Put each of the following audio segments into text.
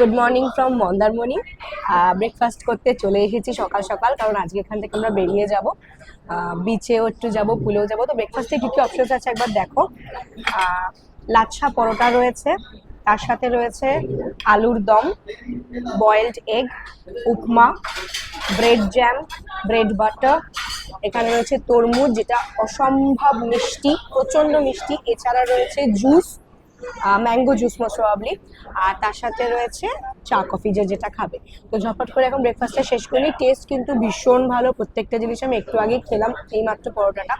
Good morning from Mandarmani breakfast করতে চলে এসেছি সকাল সকাল, কারণ আজকে এখান থেকে আমরা বেরিয়ে যাব। বিচেও একটু যাব পুলেও যাব। তো ব্রেকফাস্টে কী কী অপশনস আছে একবার দেখো। লাচ্ছা পরোটা রয়েছে, তার সাথে রয়েছে আলুর দম boiled egg upma bread jam bread butter এখানে রয়েছে তরমুজ, যেটা অসম্ভব মিষ্টি প্রচণ্ড মিষ্টি। এছাড়া রয়েছে juice mango juice most probably আর তার সাথে রয়েছে চা কফি যে যেটা খাবে। তো ঝটপট করে এখন ব্রেকফাস্টটা শেষ করি। টেস্ট কিন্তু ভীষণ ভালো। প্রত্যেকটা জিনিস আমি একটু আগে খেলাম, এই মাত্র পরোটাটা।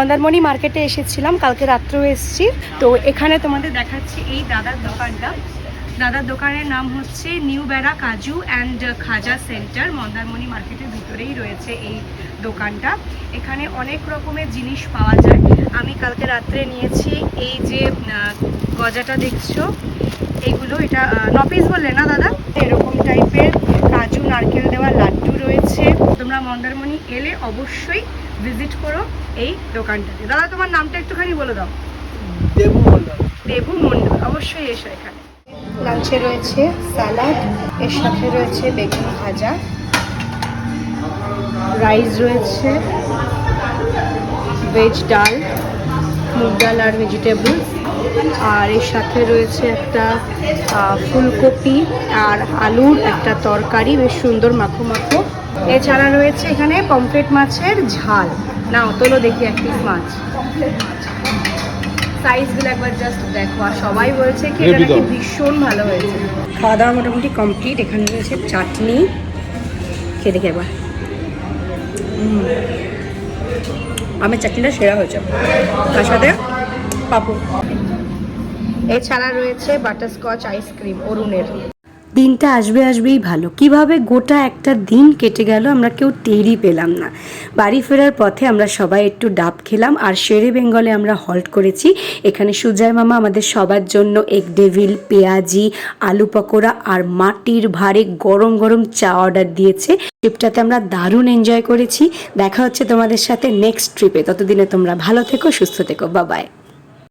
মন্দারমণি মার্কেটে এসেছিলাম, কালকে রাত্রেও এসেছি। তো এখানে তোমাদের দেখাচ্ছি এই দাদার দোকানটা। দাদার দোকানের নাম হচ্ছে নিউ বেড়া কাজু অ্যান্ড খাজা সেন্টার। মন্দারমণি মার্কেটের ভিতরেই রয়েছে এই দোকানটা। এখানে অনেক রকমের জিনিস পাওয়া যায়। আমি কালকে রাত্রে নিয়েছি এই যে গজাটা দেখছ? এইগুলো এটা নপিস বললে না দাদা এরকম টাইপের কাজু নারকেল দেওয়া লাড্ডু রয়েছে তোমরা মন্দারমণি এলে অবশ্যই ভিজিট করো এই দোকানটাতে। দাদা তোমার নামটা একটুখানি বলে দাও। দেবু মন্ডল দেবু মন্ডল অবশ্যই এসো এখানে। লাঞ্চে রয়েছে স্যালাড এর সাথে রয়েছে বেগুন ভাজা রাইস রয়েছে ভেজ ডাল মুগ ডাল আর ভেজিটেবলস আর এর সাথে রয়েছে একটা ফুলকপি আর আলুর একটা তরকারি বেশ সুন্দর মাখো মাখো। এছাড়া রয়েছে এখানে পমফ্রেট মাছের ঝাল। নাও তোলো দেখি এক পিস মাছ। সাইজগুলো একবার জাস্ট দেখো। আর সবাই বলছে কি এটা নাকি ভীষণ ভালো হয়েছে। খাওয়া দাওয়া মোটামুটি কমপ্লিট এখানে রয়েছে চাটনি। খেয়ে দেখি একবার। উম। আমের চাটনিটা সেরা হয়েছে। তার সাথে পাপড়। এছাড়া রয়েছে বাটারস্কচ আইসক্রিম অরুণের। দিনটা আসবে আসবেই ভালো। কীভাবে গোটা একটা দিন কেটে গেল আমরা কেউ টেরই পেলাম না। বাড়ি ফেরার পথে আমরা সবাই একটু ডাব খেলাম আর শেরে বেঙ্গলে আমরা হল্ট করেছি। এখানে সুজয় মামা আমাদের সবার জন্য এক ডেভিল পেঁয়াজি, আলু পকোড়া আর মাটির ভারে গরম গরম চা অর্ডার দিয়েছে। ট্রিপটাতে আমরা দারুণ এনজয় করেছি। দেখা হচ্ছে তোমাদের সাথে নেক্সট ট্রিপে ততদিনে তোমরা ভালো থেকো, সুস্থ থেকো। বাবাই